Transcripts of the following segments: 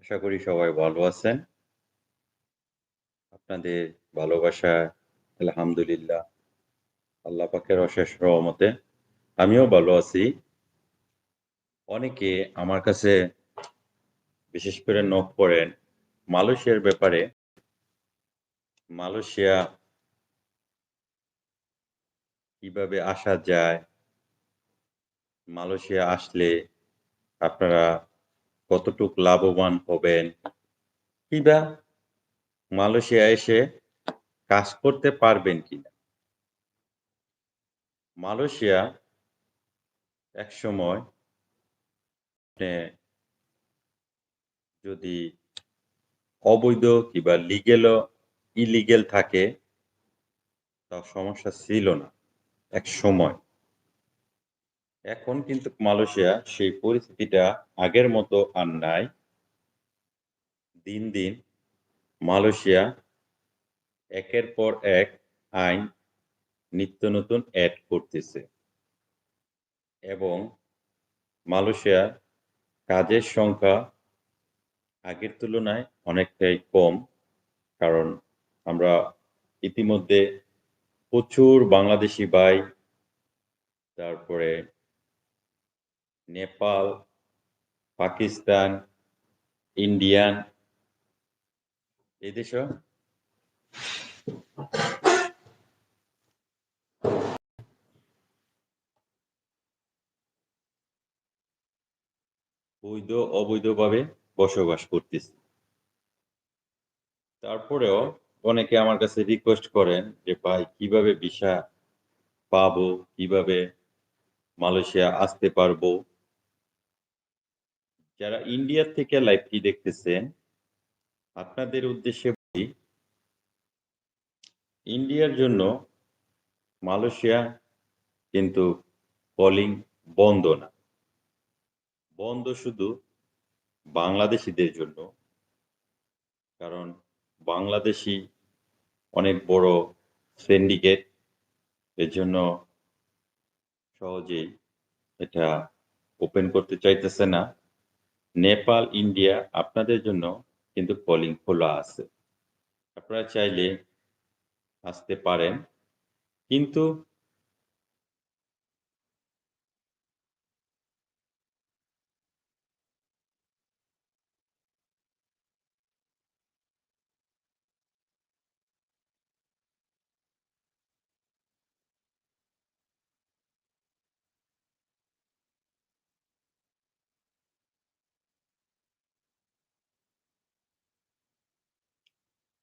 আশা করি সবাই ভালো আছেন। আপনাদের ভালোবাসায় আলহামদুলিল্লাহ, আল্লাহ পাকের অশেষ রহমতে আমিও ভালো আছি। অনেকে আমার কাছে বিশেষ করে নখ করেন মালয়েশিয়ার ব্যাপারে। মালয়েশিয়া কীভাবে আসা যায়? মালয়েশিয়া আসলে আপনারা কতটুক লাভবান হবেন? কিংবা মালয়েশিয়া এসে কাজ করতে পারবেন কিনা? মালয়েশিয়া এক সময় যদি অবৈধ কিংবা লিগ্যাল ইলিগেল থাকে, তাও সমস্যা ছিল না একসময়। এখন কিন্তু মালয়েশিয়া সেই পরিস্থিতিটা আগের মতো আর নাই। দিন, দিন মালয়েশিয়া একের পর এক আইন নিত্য নতুন অ্যাড করতেছে। এবং মালয়েশিয়ার কাজের সংখ্যা আগের তুলনায় অনেকটাই কম। কারণ আমরা ইতিমধ্যে প্রচুর বাংলাদেশি বাই তারপরে নেপাল, পাকিস্তান, ইন্ডিয়ান এদেশেও বৈধ অবৈধভাবে বসবাস করতেছে। তারপরেও অনেকে আমার কাছে রিকোয়েস্ট করেন যে, "ভাই কীভাবে ভিসা পাবো? কীভাবে মালয়েশিয়া আসতে পারব?" যারা ইন্ডিয়া থেকে লাইভটি দেখতেছেন, আপনাদের উদ্দেশ্যে বলি ইন্ডিয়ার জন্য মালয়েশিয়া কিন্তু কলিং বন্ধ না। বন্ধ শুধু বাংলাদেশিদের জন্য। কারণ বাংলাদেশী অনেক বড় সিন্ডিকেট। এর জন্য সহজেই এটা ওপেন করতে চাইতেছে না। নেপাল, ইন্ডিয়া আপনাদের জন্য কিন্তু কলিং খোলা আছে। আপনারা চাইলে আসতে পারেন। কিন্তু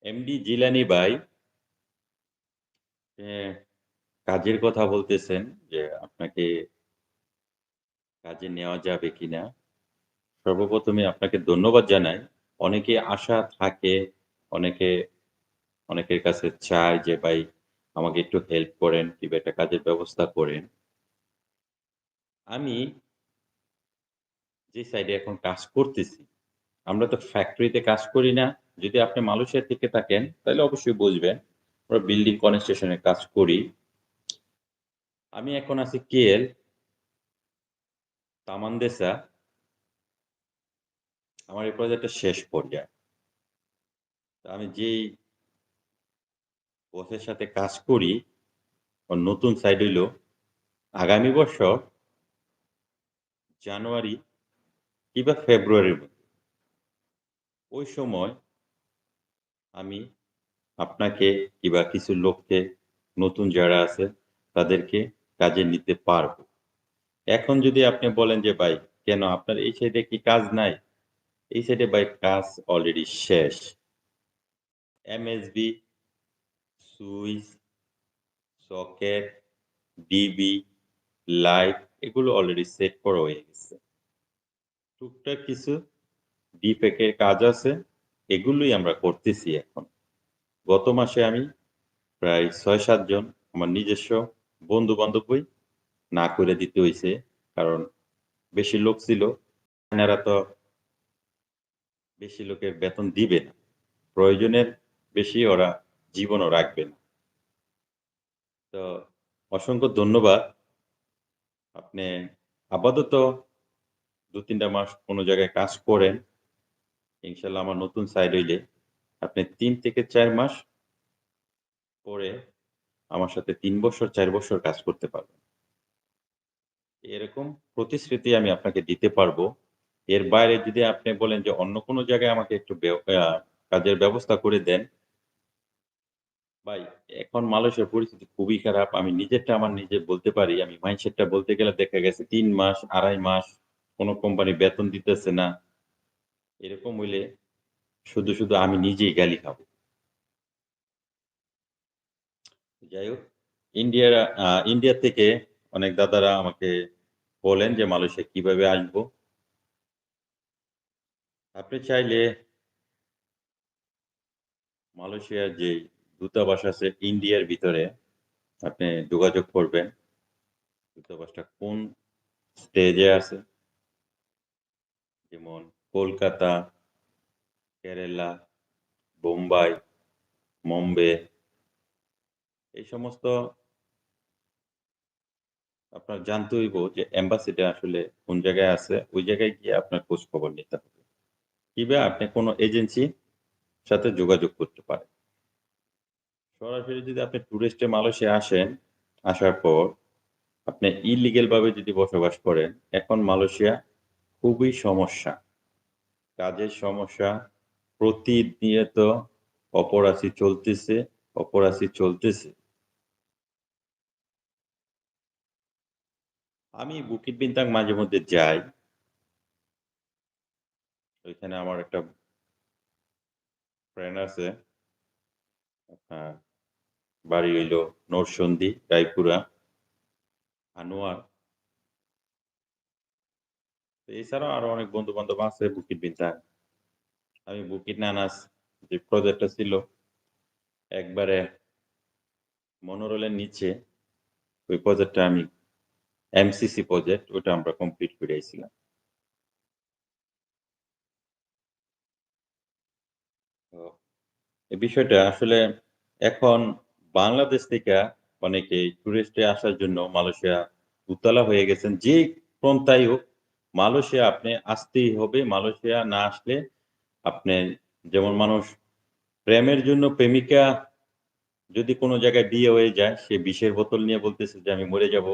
এমডি জিলানী ভাই কাজের কথা বলতেছেন যে আপনাকে কাজে নেওয়া যাবে কিনা? সর্বপ্রথমে আপনাকে ধন্যবাদ জানাই। অনেকে আশা থাকে, অনেকে অনেকের কাছে চায় যে, "ভাই আমাকে একটু হেল্প করেন কিংবা একটা কাজের ব্যবস্থা করেন।" আমি যে সাইডে এখন কাজ করতেছি, আমরা তো ফ্যাক্টরিতে কাজ করি না। যদি আপনি মালয়েশিয়া থেকে থাকেন তাহলে অবশ্যই বুঝবেন। আমরা বিল্ডিং কনস্ট্রাকশন এর কাজ করি। আমি এখন আছি কেএল তামানদেসা। আমার এই প্রজেক্টের শেষ পর্যায়ে। আমি যেই বসের সাথে কাজ করি, নতুন সাইড হইল আগামী বছর জানুয়ারি কিংবা ফেব্রুয়ারির মধ্যে। ওই সময় আমি আপনাকে কিংবা কিছু লোককে নতুন যারা আছে তাদেরকে কাজে নিতে পারব। এখন যদি আপনি বলেন যে, "ভাই কেন আপনার এই সাইডে কি কাজ নাই?" এই সাইডে ভাই কাজ অলরেডি শেষ। MSB, switch, socket, DB, light এগুলো অলরেডি সেট করা হয়ে গেছে। টুকটাক কিছু ডিফেক এর কাজ আছে। এগুলোই আমরা করতেছি এখন। গত মাসে আমি প্রায় ছয় সাতজন আমার নিজস্ব বন্ধু-বান্ধবই না করে দিতে হয়েছে কারণ বেশি লোক ছিল। এনারা তো বেশি লোকের বেতন দিবে না। প্রয়োজনের বেশি ওরা জীবনও রাখবে না। তো অসংখ্য ধন্যবাদ। আপনি আপাতত ২-৩ টা মাস কোনো জায়গায় কাজ করেন। ইনশাল্লাহ আমার নতুন সাইড হইলে আপনি তিন থেকে চার মাস পরে আমার সাথে তিন বছর, চার বছর কাজ করতে পারবেন। এরকম প্রতিশ্রুতি আমি আপনাকে দিতে পারব। এর বাইরে যদি আপনি বলেন যে অন্য কোনো জায়গায় আমাকে একটু কাজের ব্যবস্থা করে দেন, ভাই, এখন মালয়েশিয়ার পরিস্থিতি খুবই খারাপ। আমি নিজেরটা আমার নিজে বলতে পারি। আমি মাইন্ডসেটটা বলতে গেলে দেখা গেছে তিন মাস, আড়াই মাস কোনো কোম্পানি বেতন দিতেছে না। এরকম হইলে শুধু শুধু আমি নিজেই গালি খাব। যাই হোক ইন্ডিয়ার ইন্ডিয়া থেকে অনেক দাদারা আমাকে বলেন যে মালয়েশিয়া কীভাবে আসব। আপনি চাইলে মালয়েশিয়ার যে দূতাবাস আছে ইন্ডিয়ার ভিতরে আপনি যোগাযোগ করবেন। দূতাবাসটা কোন স্টেজে আছে? যেমন কলকাতা, কেরালা, বোম্বাই মুম্বে এই সমস্ত আপনার জানতে হইব যে এম্বাসিটা আসলে কোন জায়গায় আছে, ওই জায়গায় গিয়ে আপনার খোঁজ খবর নিতে হবে। কিংবা আপনি কোনো এজেন্সি সাথে যোগাযোগ করতে পারেন। সরাসরি যদি আপনি ট্যুরিস্টে মালয়েশিয়া আসেন, আসার পর আপনি ইলিগেল ভাবে যদি বসবাস করেন, এখন মালয়েশিয়া খুবই সমস্যা। কাজের সমস্যা প্রতিনিয়ত অপরাশি চলতেছে অপরাশি চলতেছে। আমি বুকিট বিন্তাং মাঝে মধ্যে যাই। ওইখানে আমার একটা ফ্রেন্ড আছে। বাড়ি হইল নরসন্দী, রায়পুরা, আনোয়ার। এছাড়াও আরও অনেক বন্ধু বান্ধব আছে বুকিট বিন্তাং আমি বুকিট নানাস যে প্রজেক্টটা ছিল, একবারে মনোরলের নিচে ওই প্রজেক্টটা আমি এমসিসি প্রজেক্ট ওটা আমরা কমপ্লিট করে আইছিলাম। এই বিষয়টা আসলে এখন বাংলাদেশ থেকে অনেকে টুরিস্টে আসার জন্য মালয়েশিয়া উতলা হয়ে গেছেন যে পন্থাই হোক মালয়েশিয়া আপনি আসতেই হবে। মালয়েশিয়া না আসলে আপনি যেমন মানুষ প্রেমের জন্য প্রেমিকা যদি কোনো জায়গায় বিয়ে হয়ে যায়, সে বিষের বোতল নিয়ে বলতেছে যে, আমি মরে যাব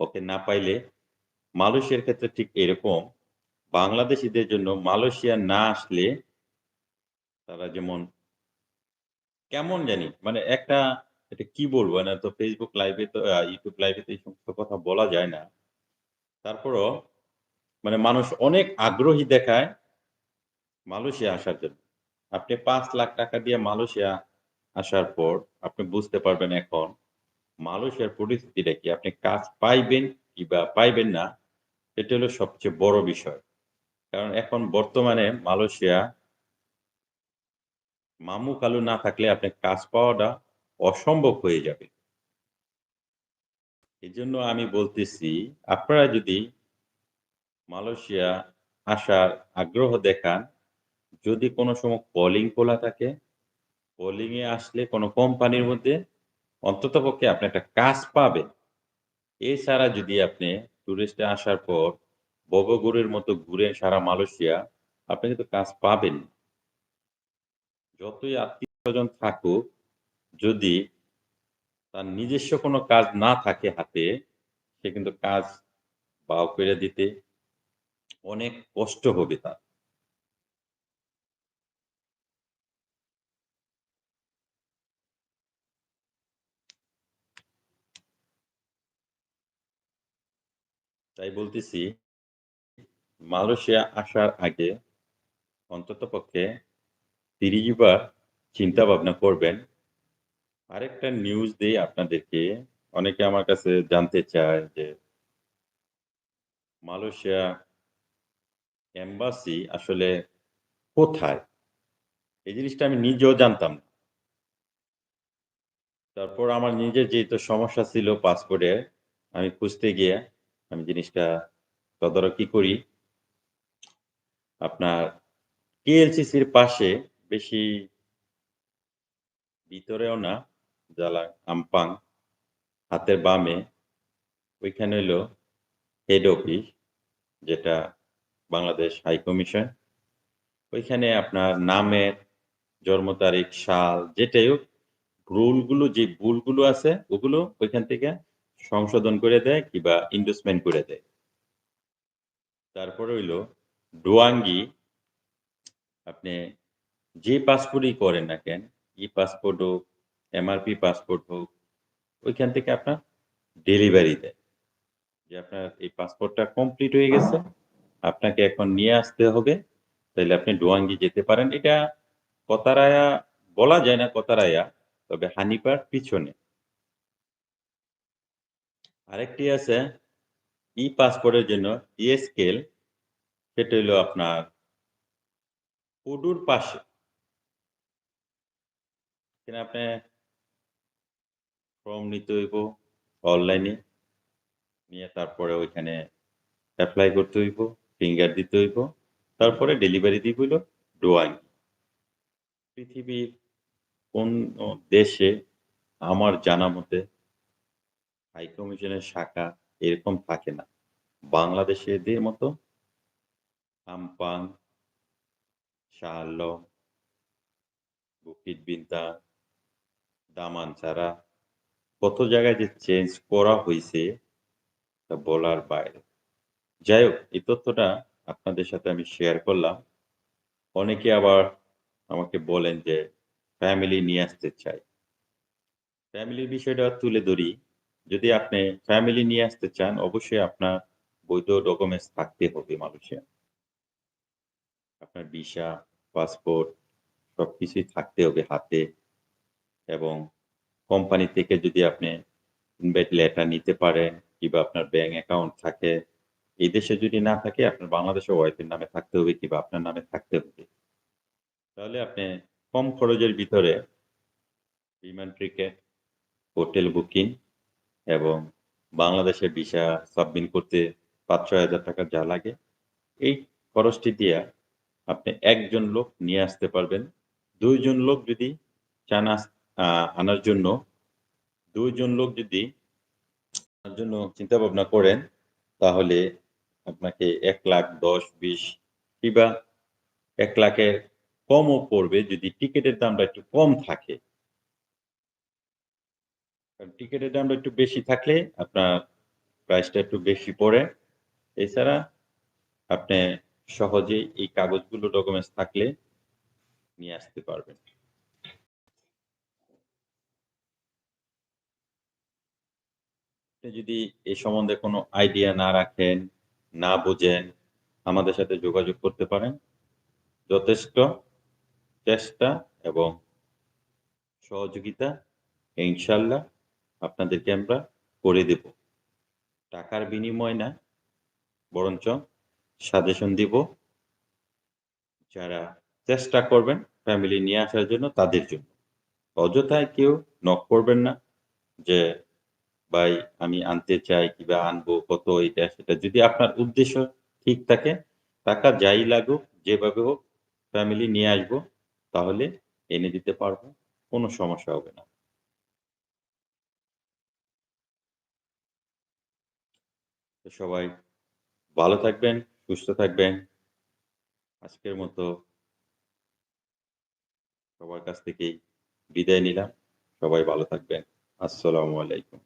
ওকে না পাইলে। মালয়েশিয়ার ক্ষেত্রে ঠিক এরকম। বাংলাদেশিদের জন্য মালয়েশিয়া না আসলে তারা যেমন কেমন জানি মানে একটা, এটা কি বলব, না তো ফেসবুক লাইভে তো ইউটিউব লাইভে তো এই সমস্ত কথা বলা যায় না। তারপরও মানে মানুষ অনেক আগ্রহী দেখায় মালয়েশিয়া আসার জন্য। আপনি পাঁচ লাখ টাকা দিয়ে মালয়েশিয়া আসার পর আপনি বুঝতে পারবেন এখন মালয়েশিয়ার পরিস্থিতিটা কি। আপনি কাজ পাইবেন কিবা পাইবেন না এটা হলো সবচেয়ে বড় বিষয়। কারণ এখন বর্তমানে মালয়েশিয়া মামু কালু না থাকলে আপনি কাজ পাওয়াটা অসম্ভব হয়ে যাবে। এই জন্য আমি বলতেছি, আপনারা যদি মালয়েশিয়া আসার আগ্রহ দেখান। যদি কোনো সময় কলিং খোলা থাকে কলিং এ আসলে কোনো কোম্পানির মধ্যে অন্তত পক্ষে আপনি একটা কাজ পাবেন। এছাড়া যদি আপনি টুরিস্টে আসার পর বগগুড়ের মতো ঘুরে সারা মালয়েশিয়া, আপনি কিন্তু কাজ পাবেন। যতই আত্মীয় স্বজন থাকুক, যদি তার নিজস্ব কোনো কাজ না থাকে হাতে, সে কিন্তু কাজ বাও করে দিতে অনেক কষ্ট হবে তার। তাই বলতেছি, মালয়েশিয়া আসার আগে অন্তত পক্ষে তিরিশ বার চিন্তা ভাবনা করবেন। আরেকটা নিউজ দিই আপনাদেরকে, অনেকে আমার কাছে জানতে চায় যে মালয়েশিয়া এম্বাসি আসলে কোথায়? এই জিনিসটা আমি নিজেও জানতাম না। তারপর আমার নিজের যেহেতু সমস্যা ছিল পাসপোর্টে, আমি খুঁজতে গিয়ে আমি জিনিসটা তদারকি করি। আপনার কেএলসিসির পাশে, বেশি ভিতরেও না, জ্বালা আমপাং, হাতের বামে, ওইখানে হলো হেড অফিস যেটা বাংলাদেশ হাই কমিশন ওইখানে আপনার নামের জন্ম তারিখ, সাল যেটাই হোক রুলগুলো যে ভুলগুলো আছে ওগুলো ওইখান থেকে সংশোধন করে দেয় কিংবা ইন্ডোসমেন্ট করে দেয়। তারপরে হইল ডোয়াঙ্গি আপনি যে পাসপোর্টই করেন না কেন, ই-পাসপোর্ট হোক, এমআরপি পাসপোর্ট হোক, ওইখান থেকে আপনার ডেলিভারি দেয়। যে আপনার এই পাসপোর্টটা কমপ্লিট হয়ে গেছে। আপনাকে এখন নিয়ে আসতে হবে। তাইলে আপনি ডোয়াঙ্গি যেতে পারেন। এটা কতারায়া বলা যায় না কতারায়া, তবে হানিপার পিছনে। আরেকটি আছে ই-পাসপোর্টের জন্য ই-স্কেল সেটা হইল আপনার পুডুর পাশে। এখানে আপনি ফর্ম নিতে হইব অনলাইনে। নিয়ে তারপরে ওইখানে অ্যাপ্লাই করতে হইব, ফিঙ্গার দিতে হইব। তারপরে ডেলিভারি দিব হইল ডোয়াঙ্গি। পৃথিবীর কোন দেশে আমার জানা মতে হাই কমিশনের শাখা এরকম থাকে না। বাংলাদেশে এদের মতো আমপাং, শাহ বুকিট বিন্তা, দামানছাড়া কত জায়গায় যে চেঞ্জ করা হইছে তা বলার বাইরে। যাই হোক এই তথ্যটা আপনাদের সাথে আমি শেয়ার করলাম। অনেকে আবার আমাকে বলেন যে ফ্যামিলি নিয়ে আসতে চাই। ফ্যামিলির বিষয়টা তুলে ধরি। যদি আপনি ফ্যামিলি নিয়ে আসতে চান অবশ্যই আপনার বৈধ ডকুমেন্টস থাকতে হবে মালয়েশিয়ায়। আপনার ভিসা, পাসপোর্ট সবকিছুই থাকতে হবে হাতে। এবং কোম্পানি থেকে যদি আপনি ইনভাইট লেটার নিতে পারেন কিংবা আপনার ব্যাংক অ্যাকাউন্ট থাকে। এই দেশে যদি না থাকে আপনার বাংলাদেশের ওয়াইফের নামে থাকতে হবে কিংবা আপনার নামে থাকতে হবে। তাহলে আপনি কম খরচের ভিতরে বিমান টিকেট, হোটেল বুকিং এবং বাংলাদেশের ভিসা সাবমিট করতে ৫-৬ টাকা যা লাগে এই খরচটি দিয়া আপনি একজন লোক নিয়ে আসতে পারবেন। দুইজন লোক যদি চান আনার জন্য দুইজন লোক যদি জন্য চিন্তা ভাবনা করেন তাহলে আপনাকে এক লাখ দশ বিশ কিংবা ১,০০,০০০ এর কমও পড়বে যদি টিকিটের দামটা একটু কম থাকে। টিকেটের দামটা একটু বেশি থাকলে আপনার প্রাইসটা একটু বেশি পড়ে। এছাড়া আপনি সহজেই এই কাগজগুলো ডকুমেন্টস থাকলে নিয়ে আসতে পারবেন। যদি এ সম্বন্ধে কোনো আইডিয়া না রাখেন, না বোঝেন, আমাদের সাথে যোগাযোগ করতে পারেন। যথেষ্ট চেষ্টা এবং সহযোগিতা ইনশাল্লাহ আপনাদেরকে আমরা করে দেব। টাকার বিনিময় না, বরঞ্চ সাজেশন দিব। যারা চেষ্টা করবেন ফ্যামিলি নিয়ে আসার জন্য তাদের জন্য। অযথায় কেউ নক করবেন না যে ভাই আমি আনতে চাই কিবা আনব কত এটা সেটা। যদি আপনার উদ্দেশ্য ঠিক থাকে, টাকা যাই লাগুক যেভাবে হোক ফ্যামিলি নিয়ে আসব তাহলে এনে দিতে পারব। কোনো সমস্যা হবে না। সবাই ভালো থাকবেন, সুস্থ থাকবেন। আজকের মতো সবার কাছ থেকেই বিদায় নিলাম। সবাই ভালো থাকবেন। আসসালামু আলাইকুম।